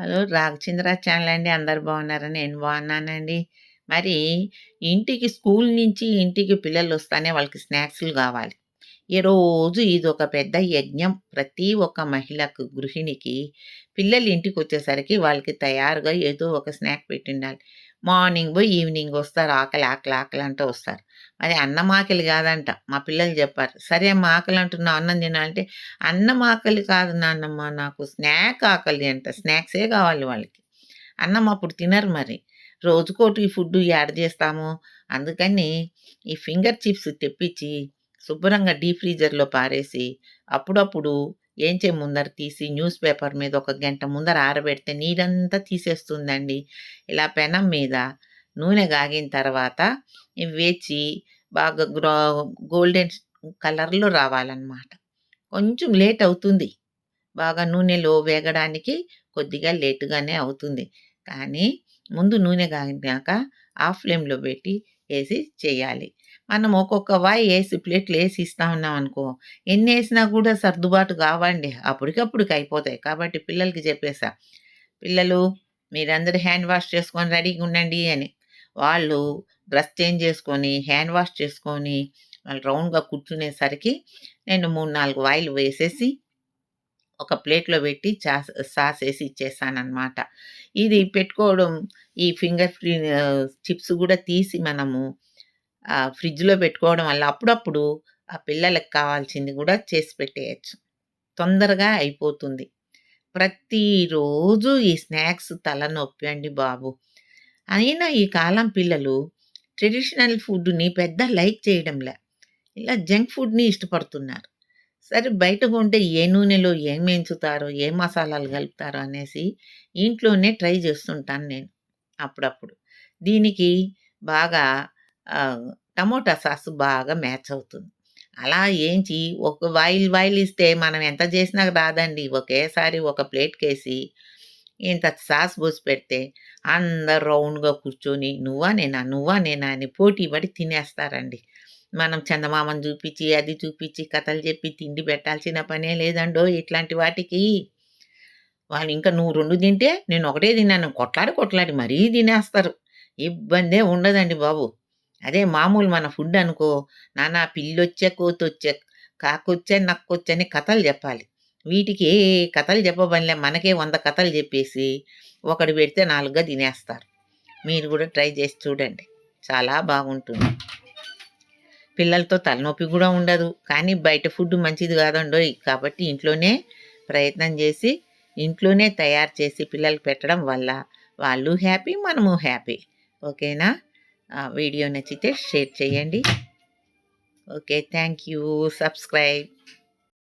Hello! రాఘచంద్ర channel అండి అందరు బాగున్నారా? నేను బాగున్నానండి. మరి ఇంటికి స్కూల్ నుంచి ఇంటికి పిల్లలు వస్తానే వాళ్ళకి స్నాక్స్లు కావాలి. ఈ రోజు ఇది ఒక పెద్ద యజ్ఞం. ప్రతి ఒక్క మహిళకు గృహిణికి పిల్లలు ఇంటికి వచ్చేసరికి వాళ్ళకి తయారుగా ఏదో ఒక స్నాక్ పెట్టిండాలి. మార్నింగ్ పోయి ఈవినింగ్ వస్తారు ఆకలి ఆకలి ఆకలి అంటూ వస్తారు. మరి అన్నం ఆకలి కాదంట. మా పిల్లలు చెప్పారు. సరే అమ్మ ఆకలి అంటున్నా అన్నం తినాలంటే అన్నం ఆకలి కాదు నాన్నమ్మ నాకు స్నాక్ ఆకలి అంట. స్నాక్సే కావాలి వాళ్ళకి. అన్నం అప్పుడు తినరు మరి. రోజుకోటి ఫుడ్ యాడ్ చేస్తాము. అందుకని ఈ ఫింగర్ చిప్స్ తెప్పించి శుభ్రంగా డీప్ ఫ్రీజర్లో పారేసి అప్పుడప్పుడు ఏంచే ముందర తీసి న్యూస్ పేపర్ మీద ఒక గంట ముందర ఆరబెడితే నీరంతా తీసేస్తుందండి. ఇలా పెనం మీద నూనె కాగిన తర్వాత వేచి బాగా గ్రో గోల్డెన్ కలర్లో రావాలన్నమాట. కొంచెం లేట్ అవుతుంది. బాగా నూనెలో వేగడానికి కొద్దిగా లేటుగానే అవుతుంది. కానీ ముందు నూనె కాగినాక ఆ ఫ్లేమ్లో పెట్టి వేసి చేయాలి. మనం ఒక్కొక్క వాయి వేసి ప్లేట్లు వేసి ఇస్తా ఉన్నాం అనుకో ఎన్ని వేసినా కూడా సర్దుబాటు కావండి. అప్పటికప్పుడుకి అయిపోతాయి. కాబట్టి పిల్లలకి చెప్పేసా పిల్లలు మీరందరూ హ్యాండ్ వాష్ చేసుకొని రెడీగా ఉండండి అని. వాళ్ళు డ్రెస్ చేంజ్ చేసుకొని హ్యాండ్ వాష్ చేసుకొని వాళ్ళు రౌండ్గా కూర్చునేసరికి నేను మూడు నాలుగు వాయిలు వేసేసి ఒక ప్లేట్లో పెట్టి చాస్ సాస్ వేసి ఇచ్చేసానమాట ఇది పెట్టుకోవడం ఈ ఫింగర్ ఫ్రీ చిప్స్ కూడా తీసి మనము ఫ్రిడ్జ్లో పెట్టుకోవడం వల్ల అప్పుడప్పుడు ఆ పిల్లలకు కావాల్సింది కూడా చేసి పెట్టేయచ్చు. తొందరగా అయిపోతుంది. ప్రతిరోజు ఈ స్నాక్స్ తలనొప్పి అండి బాబు. అయినా ఈ కాలం పిల్లలు ట్రెడిషనల్ ఫుడ్ని పెద్ద లైక్ చేయడంలే. ఇలా జంక్ ఫుడ్ని ఇష్టపడుతున్నారు. సరే బయట కొంటే ఏ నూనెలో ఏం ఎంచుతారో ఏ మసాలాలు కలుపుతారో అనేసి ఇంట్లోనే ట్రై చేస్తుంటాను నేను అప్పుడప్పుడు. దీనికి బాగా టమోటా సాస్ బాగా మ్యాచ్ అవుతుంది. అలా ఏంచి ఒక వాయిల్ వాయిల్ ఇస్తే మనం ఎంత చేసినా రాదండి. ఒకేసారి ఒక ప్లేట్కేసి ఇంత సాస్ పోసి పెడితే అందరు రౌండ్గా కూర్చొని నువ్వా నేనా నువ్వా నేనా అని పోటీ పడి తినేస్తారండి. మనం చందమామను చూపించి అది చూపించి కథలు చెప్పి తిండి పెట్టాల్సిన పనే లేదండో ఇట్లాంటి వాటికి. వాళ్ళు ఇంకా నువ్వు రెండు తింటే నేను ఒకటే తిన్నాను. కొట్లాడి కొట్లాడి మరీ తినేస్తారు. ఇబ్బందే ఉండదండి బాబు. అదే మామూలు మన ఫుడ్ అనుకో. నానా పిల్లొచ్చే కోతొచ్చే కాకొచ్చే నక్కొచ్చని అని కథలు చెప్పాలి. వీటికి ఏ కథలు చెప్పబనిలే మనకే వంద కథలు చెప్పేసి ఒకటి పెడితే నాలుగుగా తినేస్తారు. మీరు కూడా ట్రై చేసి చూడండి. చాలా బాగుంటుంది. పిల్లలతో తలనొప్పి కూడా ఉండదు. కానీ బయట ఫుడ్ మంచిది కాదండో కాబట్టి ఇంట్లోనే ప్రయత్నం చేసి ఇంట్లోనే తయారు చేసి పిల్లలకు పెట్టడం వల్ల వాళ్ళు హ్యాపీ మనము హ్యాపీ. ఓకేనా? వీడియో నచ్చితే షేర్ చేయండి. Okay thank you. సబ్స్క్రైబ్.